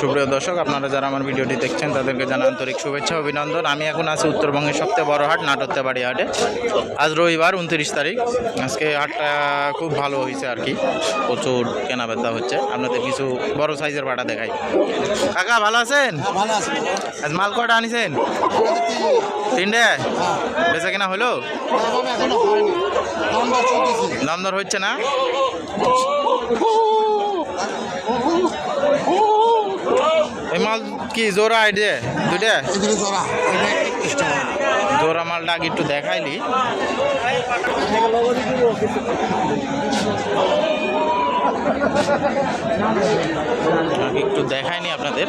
সুপ্রিয় দর্শক আপনারা যারা আমার ভিডিওটি দেখছেন তাদেরকে জানা আন্তরিক শুভেচ্ছা অভিনন্দন। আমি এখন আছি উত্তরবঙ্গের সবচেয়ে বড় হাট নাটত্যাবাড়ি হাটে। আজ রবিবার উনত্রিশ তারিখ। আজকে হাটটা খুব ভালো হয়েছে আর কি। প্রচুর কেনা বেচা হচ্ছে। আপনাদের কিছু বড় সাইজের বাটা দেখাই। কাকা ভালো আছেন? ভালো আজ মাল কটা আনিছেন? তিনটে? বেচা কেনা হলো? দাম দর হচ্ছে না? মাল কি জোড়া আইডিয়া? দুইটা? জোড়া মালটা আগে একটু দেখাইলি। আগে একটু দেখাইনি আপনাদের।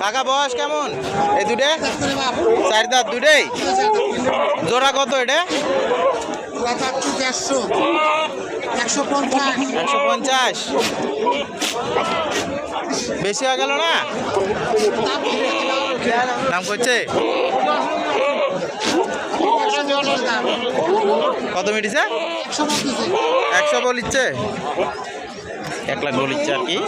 কাকা, বয়স কেমন? এই দুটে চার দাঁত দুটেই জোড়া কত এটা? একশো পঞ্চাশ। বেশি হয়ে গেল না? দাম করছে কত মিটিছে? একশো বলিচ্ছে। এক লাখ বলিচ্ছে আর কি।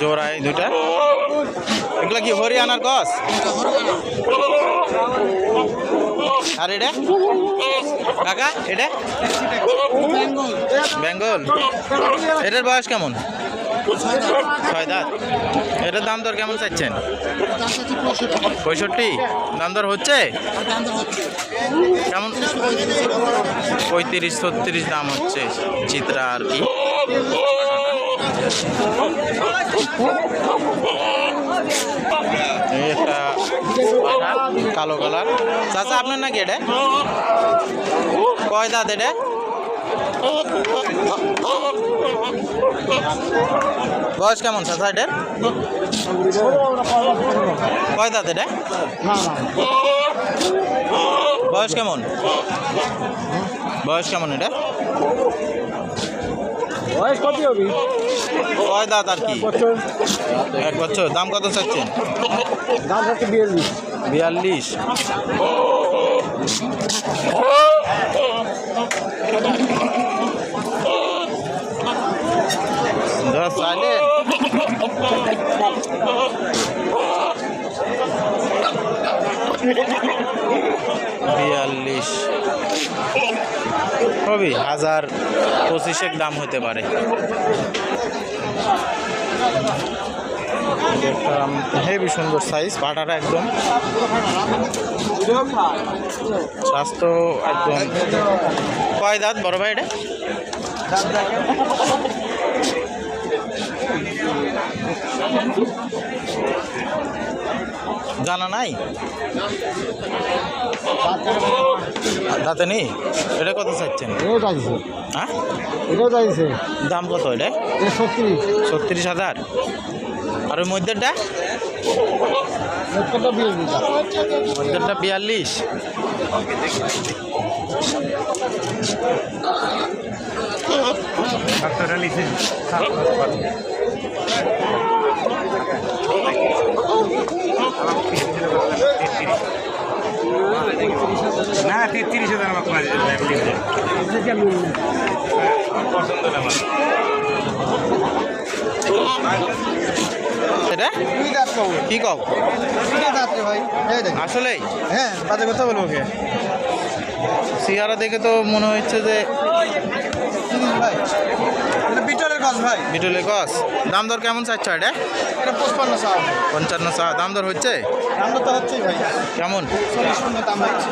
জোড়ায় দুটা এগুলা কি হরিয়ানার গছ? আর এটা? কাকা, এটা? বেঙ্গল। এটার বয়স কেমন? ছয় দাঁত। এটার দাম দর কেমন চাচ্ছেন পঁয়ষট্টি। দাম দর হচ্ছে? কেমন? পঁয়ত্রিশ, ছত্রিশ দাম হচ্ছে চিত্রা আর কি। কালো কালার। চাচা, আপনার নাকি এটা? কয় দাঁত এটা? বয়স কেমন চাচা এটার কয় দাঁত এটা? বয়স কেমন? বয়স কেমন এটা? বয়স কত হবে? কয় দাঁত আর কি? বছর। এক বছর। দাম কত চাচ্ছেন? দাম হচ্ছে বিয়াল্লিশ। বিয়াল্লিশ। চাইলে? বিয়াল্লিশ। হবে, হাজার পঁচিশেক দাম হতে পারে। হেভি সুন্দর সাইজ পাটাটা একদম। স্বাস্থ্য একদম। কয় দাঁত বড় ভাই জানা নাই? দাঁতে নেই? এটা কত চাচ্ছেন এটাও চাইছে। হ্যাঁ? এটাও চাইছে। দাম কত এটা? ছত্রিশ। ছত্রিশ হাজার। আর ওই বিয়াল্লিশ। মধ্যেরটা বিয়াল্লিশ। না তেত্রিশ হাজার আমার পছন্দ আমার এটা দুই দাঁত পাবো কি কও? রে ভাই আসলেই? হ্যাঁ বাজে কথা বলব ওকে সিয়ারা দেখে তো মনে হচ্ছে যে ভাই এটা বিটলের গাছ ভাই। বিটুলে গছ দাম দর কেমন চাচ্ছ এটা? এটা পঁচপান্ন চাও পঞ্চান্ন দাম দর হচ্ছে? দামটা তো হচ্ছেই ভাই। কেমন? চল্লিশ দাম হচ্ছে।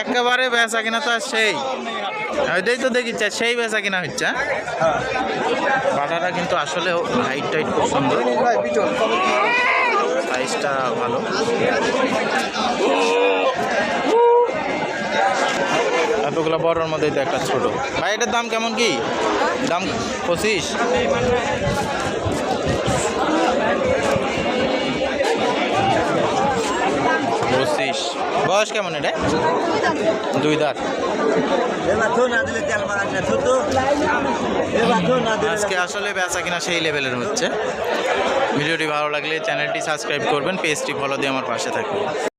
একেবারে বেচা কিনা তো আর সেই। ওইটাই তো দেখি সেই বেচা কিনা হচ্ছে হ্যাঁ? বাটাটা কিন্তু আসলে হাইট টাইট খুব সুন্দর। সাইজটা ভালো। এতগুলো বড়োর মধ্যে তো একটা ছোট। ভাই এটার দাম কেমন কি? দাম পঁচিশ তিরিশ বয়স কেমন এটা? দুই দাঁত। আজকে আসলে বেচা কিনা সেই লেভেলের হচ্ছে। ভিডিওটি ভালো লাগলে চ্যানেলটি সাবস্ক্রাইব করবেন পেজটি ফলো দিয়ে আমার পাশে থাকবেন।